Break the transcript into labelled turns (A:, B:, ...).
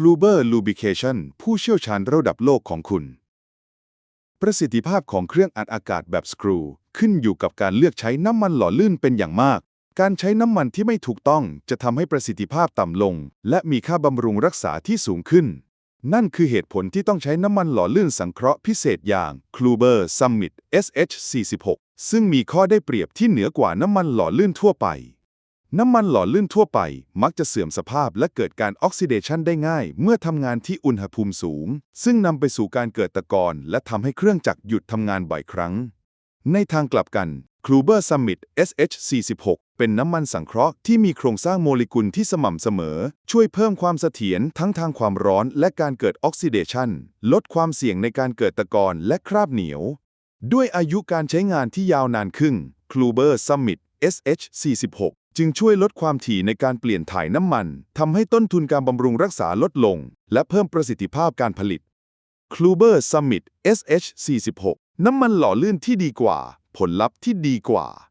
A: Kluber Lubrication ผู้เชี่ยวชาญระดับโลกของคุณ ประสิทธิภาพของเครื่องอัดอากาศแบบสกรูขึ้นอยู่กับการเลือกใช้น้ำมันหล่อลื่นเป็นอย่างมาก การใช้น้ำมันที่ไม่ถูกต้องจะทำให้ประสิทธิภาพต่ำลง และมีค่าบำรุงรักษาที่สูงขึ้น นั่นคือเหตุผลที่ต้องใช้น้ำมันหล่อลื่นสังเคราะห์พิเศษอย่าง Kluber Summit SH46 ซึ่งมีข้อได้เปรียบที่เหนือกว่าน้ำมันหล่อลื่นทั่วไป น้ำมันหล่อลื่นทั่วไป มักจะเสื่อมสภาพและเกิดการออกซิเดชันได้ง่าย เมื่อทำงานที่อุณหภูมิสูง ซึ่งนำไปสู่การเกิดตะกอนและทำให้เครื่องจักรหยุดทำงานบ่อยครั้ง ในทางกลับกัน Kluber Summit SH46 เป็นน้ำมันสังเคราะห์ที่มีโครงสร้างโมเลกุลที่สม่ำเสมอ ช่วยเพิ่มความเสถียรทั้งทางความร้อนและการเกิดออกซิเดชันลดความเสี่ยงในการเกิดตะกอนและคราบเหนียว ด้วยอายุการใช้งานที่ยาวนานขึ้น Kluber Summit SH46 จึงช่วยลดความถี่ในการเปลี่ยนถ่ายน้ำมันทำให้ต้นทุนการบำรุงรักษาลดลง และเพิ่มประสิทธิภาพการผลิต Kluber Summit SH46 น้ำมันหล่อลื่นที่ดีกว่า ผลลัพธ์ที่ดีกว่า